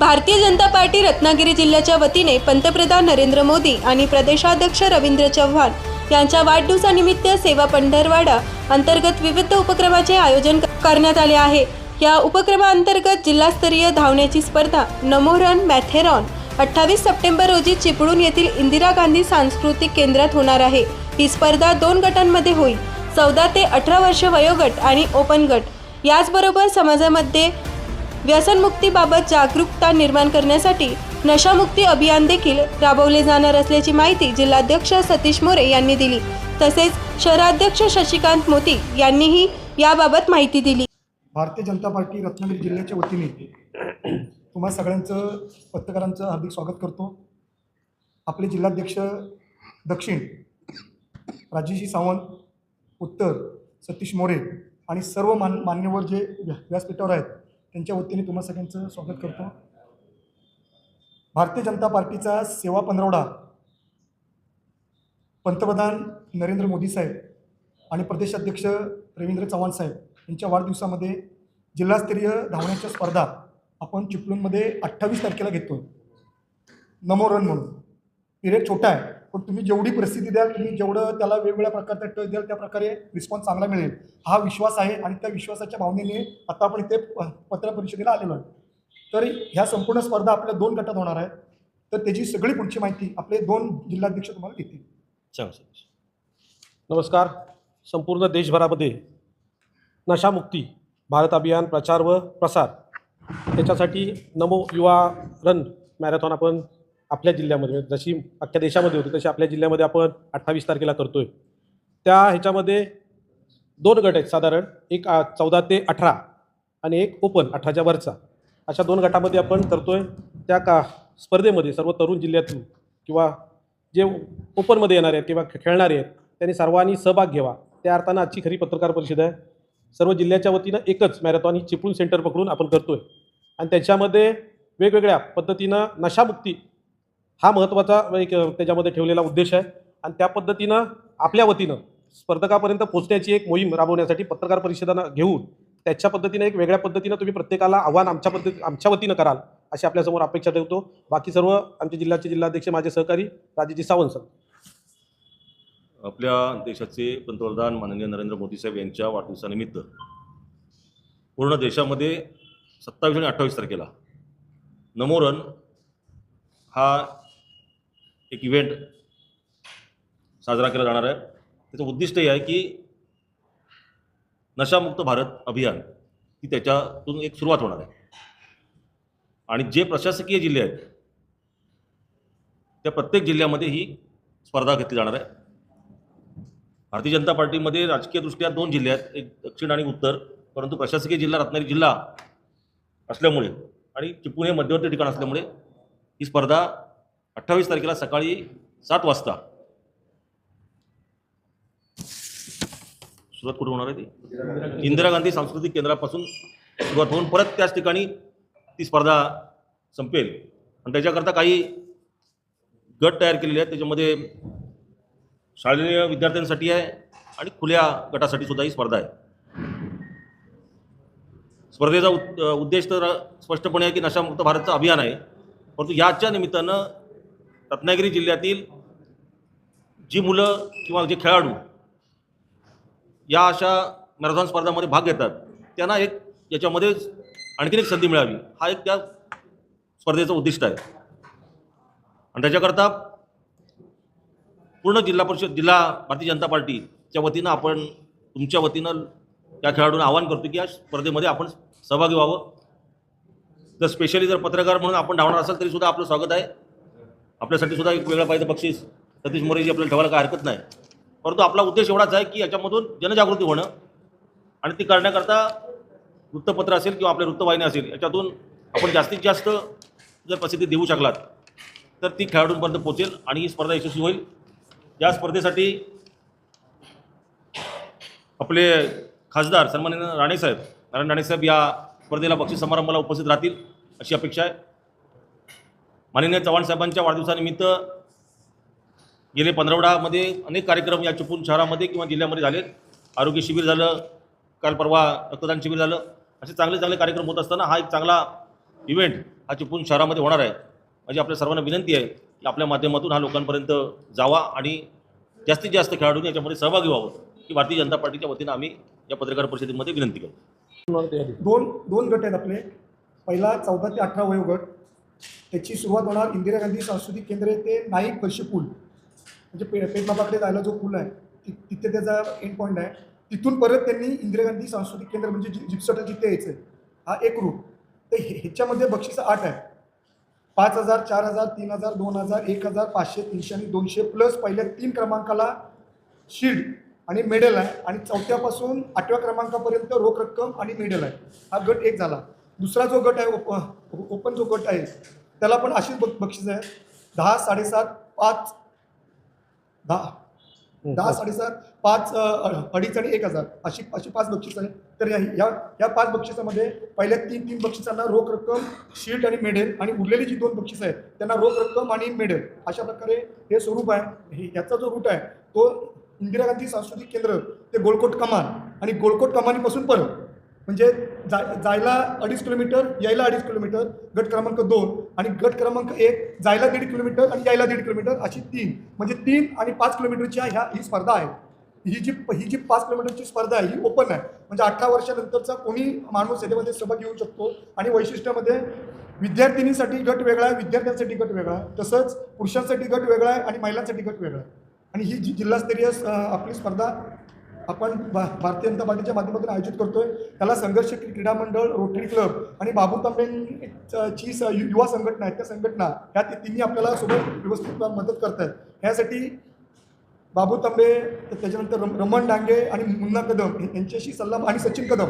Bharatiya Janata party Ratnagiri जिल्ह्याच्या वतीने पंतप्रधान नरेंद्र मोदी आणि प्रदेशाध्यक्ष रवींद्र चव्हाण यांच्या वाढदिवसानिमित्त सेवा पंढरवाडा अंतर्गत विविध उपक्रमाचे आयोजन करण्यात आले आहे. या उपक्रमाअंतर्गत जिल्हास्तरीय धावण्याची स्पर्धा नमोरन मॅथेरॉन अठ्ठावीस सप्टेंबर रोजी चिपळूण येथील इंदिरा गांधी सांस्कृतिक केंद्रात होणार आहे. ही स्पर्धा दोन गटांमध्ये होईल. चौदा ते अठरा वर्ष वयोगट आणि ओपन गट. याचबरोबर समाजामध्ये व्यसनमुक्तीबाबत जागरूकता निर्माण करण्यासाठी नशामुक्ती अभियान देखील राबवले जाणार असल्याची माहिती जिल्हाध्यक्ष सतीश मोरे यांनी दिली. तसेच शहराध्यक्ष शशिकांत मोती यांनीही याबाबत माहिती दिली. भारतीय जनता पार्टी रत्नागिरी जिल्ह्याच्या वतीने तुम्हा सगळ्यांचं पत्रकारांचं हार्दिक स्वागत करतो. आपले जिल्हाध्यक्ष दक्षिण राजेशी सावंत उत्तर सतीश मोरे आणि सर्व मान मान्यवर जे व्यासपीठावर आहेत त्यांच्या वतीने तुम्हा सगळ्यांचं स्वागत करतो. भारतीय जनता पार्टीचा सेवा पंधरवडा पंतप्रधान नरेंद्र मोदी साहेब आणि प्रदेशाध्यक्ष रवींद्र चव्हाण साहेब यांच्या वाढदिवसामध्ये जिल्हास्तरीय धावण्याच्या स्पर्धा आपण चिपळूणमध्ये अठ्ठावीस तारखेला घेतो नमो रन म्हणून. पिरियड छोटा आहे. पण तुम्ही जेवढी प्रसिद्धी द्याल तुम्ही जेवढं त्याला वेगवेगळ्या प्रकारचा टच द्याल त्या प्रकारे रिस्पॉन्स चांगला मिळेल. हा विश्वास आहे आणि त्या विश्वासाच्या भावनेने आता आपण इथे प- पत्र परिषदेला आलेलो आहे. तर ह्या संपूर्ण स्पर्धा आपल्या दोन गटात होणार आहेत. तर त्याची सगळी पुढची माहिती आपले दोन जिल्हाध्यक्ष तुम्हाला देतील. नमस्कार. संपूर्ण देशभरामध्ये नशामुक्ती भारत अभियान प्रचार व प्रसार त्याच्यासाठी नमो युवा रन मॅरेथॉन आपण आपल्या जिल्ह्यामध्ये म्हणजे जशी अख्ख्या देशामध्ये होती तशी आपल्या जिल्ह्यामध्ये आपण अठ्ठावीस तारखेला करतो आहे त्या ह्याच्यामध्ये दोन गट आहेत साधारण एक चौदा ते अठरा आणि एक ओपन अठराच्या वरचा. अशा दोन गटामध्ये आपण करतो आहे त्या का स्पर्धेमध्ये सर्व तरुण जिल्ह्यातून किंवा जे ओपनमध्ये येणारे आहेत किंवा खेळणारे आहेत त्यांनी सर्वांनी सहभाग घ्यावा. त्या अर्थानं आजची खरी पत्रकार परिषद आहे. सर्व जिल्ह्याच्या वतीनं एकच मॅरेथॉन ही चिपळूण सेंटर पकडून आपण करतो आहे आणि त्याच्यामध्ये वेगवेगळ्या पद्धतीनं नशामुक्ती हा महत्त्वाचा एक त्याच्यामध्ये ठेवलेला उद्देश आहे. आणि त्या पद्धतीनं आपल्या वतीनं स्पर्धकापर्यंत पोहोचण्याची एक मोहीम राबवण्यासाठी पत्रकार परिषदानं घेऊन त्याच्या पद्धतीनं एक वेगळ्या पद्धतीनं तुम्ही प्रत्येकाला आव्हान आमच्या पद्धती आमच्या वतीनं कराल अशी आपल्यासमोर अपेक्षा ठेवतो. बाकी सर्व आमचे जिल्ह्याचे जिल्हाध्यक्ष माझे सहकारी राजेजी सावंत सर. आपल्या देशाचे पंतप्रधान माननीय नरेंद्र मोदी साहेब यांच्या वाढदिवसानिमित्त पूर्ण देशामध्ये सत्तावीस आणि अठ्ठावीस तारखेला नमोरन हा एक इव्हेंट साजरा केला जाणार आहे. त्याचं उद्दिष्ट हे आहे की नशामुक्त भारत अभियान ही त्याच्यातून एक सुरुवात होणार आहे. आणि जे प्रशासकीय जिल्हे आहेत त्या प्रत्येक जिल्ह्यामध्ये ही स्पर्धा घेतली जाणार आहे. भारतीय जनता पार्टीमध्ये राजकीयदृष्ट्या दोन जिल्हे आहेत एक दक्षिण आणि उत्तर. परंतु प्रशासकीय जिल्हा रत्नागिरी जिल्हा असल्यामुळे आणि चिपळूण हे मध्यवर्ती ठिकाण असल्यामुळे ही स्पर्धा अठ्ठावीस तारखेला सकाळी सात वाजता. सुरुवात कुठे होणार आहे ती? इंदिरा गांधी सांस्कृतिक केंद्रापासून सुरुवात होऊन परत त्याच ठिकाणी ती स्पर्धा संपेल. आणि त्याच्याकरता काही गट तयार केलेले आहेत. त्याच्यामध्ये शालेय विद्यार्थ्यांसाठी आहे आणि खुल्या गटासाठी सुद्धा ही स्पर्धा आहे. स्पर्धेचा उद्देश तर स्पष्टपणे आहे की नशामुक्त भारतचं अभियान आहे. परंतु याच्या निमित्तानं रत्नागिरी जिल्ह्यातील जी मुलं किंवा जे खेळाडू या अशा मॅरेथॉन स्पर्धामध्ये भाग घेतात त्यांना एक याच्यामध्ये आणखीन एक संधी मिळावी. हा एक त्या स्पर्धेचं उद्दिष्ट आहे. आणि त्याच्याकरता पूर्ण जिल्हा परिषद जिल्हा भारतीय जनता पार्टीच्या वतीनं आपण तुमच्या वतीनं या खेळाडूंना आवाहन करतो की या स्पर्धेमध्ये आपण सहभागी व्हावं. जर स्पेशली जर पत्रकार म्हणून आपण धावणार असाल तरी सुद्धा आपलं स्वागत आहे. आपल्यासाठी सुद्धा एक वेगळं पाहिजे बक्षीस. सतीश मोरेजी आपल्याला ठेवायला काय हरकत नाही. परंतु आपला उद्देश एवढाच आहे की याच्यामधून जनजागृती होणं आणि ती करण्याकरता वृत्तपत्र असेल किंवा आपल्या वृत्तवाहिनी असेल याच्यातून आपण जास्तीत जास्त जर प्रसिद्धी देऊ शकलात तर ती खेळाडूंपर्यंत पोचेल आणि ही स्पर्धा यशस्वी होईल. या स्पर्धेसाठी आपले खासदार सन्मान राणेसाहेब नारायण राणेसाहेब या स्पर्धेला बक्षीस समारंभाला उपस्थित राहतील अशी अपेक्षा आहे. माननीय चव्हाण साहेबांच्या वाढदिवसानिमित्त गेले पंधरवडामध्ये अनेक कार्यक्रम या चिपळूण शहरामध्ये किंवा जिल्ह्यामध्ये झाले आरोग्य शिबिर झालं काल परवा रक्तदान शिबिर झालं. असे चांगले चांगले कार्यक्रम होत असताना हा एक चांगला इव्हेंट हा चिपळूण शहरामध्ये होणार आहे. माझी आपल्या सर्वांना विनंती आहे की आपल्या माध्यमातून हा लोकांपर्यंत जावा आणि जास्तीत जास्त खेळाडूंनी याच्यामध्ये सहभागी व्हावं. की भारतीय जनता पार्टीच्या वतीनं आम्ही या पत्रकार परिषदेमध्ये विनंती करू दोन दोन गट आहेत आपले. पहिला चौदा ते अठरा वयोगट त्याची सुरुवात होणार इंदिरा गांधी सांस्कृतिक केंद्र ते नाईक वर्षी पूल म्हणजे पे पेटबाबाकडे जायला जो पूल आहे ति- तिथे त्याचा एंड पॉईंट आहे. तिथून परत त्यांनी इंदिरा गांधी सांस्कृतिक केंद्र म्हणजे जि- जिप्सटर जिथे यायचं आहे हा एक रूट तर हे- ह्याच्यामध्ये बक्षीस आठ आहे पाच हजार चार हजार तीन हजार दोन हजार एक हजार पाचशे तीनशे आणि दोनशे प्लस पहिल्या तीन क्रमांकाला शिल्ड आणि मेडल आहे. आणि चौथ्यापासून आठव्या क्रमांकापर्यंत रोख रक्कम आणि मेडल आहे. हा गट एक झाला. दुसरा जो गट आहे ओप ओपन जो गट आहे त्याला पण अशीच बक बक्षीस आहे. दहा साडेसात पाच दहा. दहा साडेसात पाच अडीच आणि एक हजार. अशी अशी पाच बक्षीस आहे. तर या या पाच बक्षिसामध्ये पहिल्या तीन तीन बक्षिसांना रोख रक्कम शील्ड आणि मेडल आणि उरलेली जी दोन बक्षिसं आहेत त्यांना रोख रक्कम आणि मेडल अशा प्रकारे हे स्वरूप आहे. हे याचा जो रूट आहे तो इंदिरा गांधी सांस्कृतिक केंद्र ते गोलकोट कमान आणि गोलकोट कमानीपासून परत. म्हणजे जा जायला अडीच किलोमीटर यायला अडीच किलोमीटर गट क्रमांक दोन आणि गट क्रमांक एक जायला दीड किलोमीटर आणि यायला दीड किलोमीटर अशी तीन. म्हणजे तीन आणि पाच किलोमीटरची ह्या ही स्पर्धा आहे ही जी ही जी पाच किलोमीटरची स्पर्धा आहे ही ओपन आहे. म्हणजे अठरा वर्षानंतरचा कोणी माणूस याच्यामध्ये सहभाग घेऊ शकतो आणि वैशिष्ट्यामध्ये विद्यार्थिनीसाठी गट वेगळा आहे विद्यार्थ्यांसाठी गट वेगळा आहे. तसंच पुरुषांसाठी गट वेगळा आहे आणि महिलांसाठी गट वेगळा आहे. आणि ही जी जिल्हास्तरीय आपली स्पर्धा आपण भा भारतीय जनता पार्टीच्या माध्यमातून आयोजित करतोय. त्याला संघर्ष क्रीडा मंडळ रोटरी क्लब आणि बाबू तांबेंची स- युवा संघटना आहेत. त्या संघटना ह्या तिन्ही आपल्याला सोबत व्यवस्थित मदत करत आहेत ह्यासाठी बाबू तांबे त्याच्यानंतर रम- रमण डांगे आणि मुन्ना कदम यांच्याशी सल्ला आणि सचिन कदम.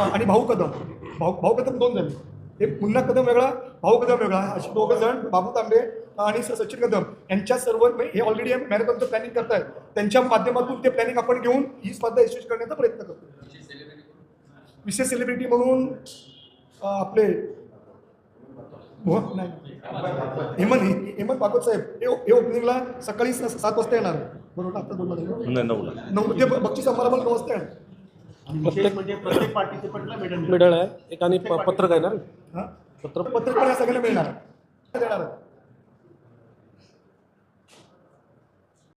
आणि भाऊ कदम. भाऊ भाऊ कदम दोन जण हे मुन्ना कदम वेगळा भाऊ कदम वेगळा. असे दोघं जण बाबू तांबे आणि स- सचिन कदम यांच्या सर्व हे ऑलरेडी मॅरेथॉनचं प्लॅनिंग करतायत. त्यांच्या माध्यमातून ते प्लॅनिंग आपण घेऊन ही स्पर्धा यशस्वी करण्याचा प्रयत्न करतो. विशेष सेलिब्रिटी म्हणून आपले नाही. हेमंत हेमंत भागवत साहेब हे ओपनिंगला सकाळी सात वाजता येणार. बरोबर? आता दोन नऊ ते बक्षीस आम्हाला पण नऊ वाजता येणार. प्रत्येक म्हणजे प्रत्येक पार्टिसिपंटला मेडल मिडल आहे. एक आणि पत्रक आहे ना? हां? पत्र पत्रक पण या सगळ्यांना मिळणार. आहे. देणार. आहे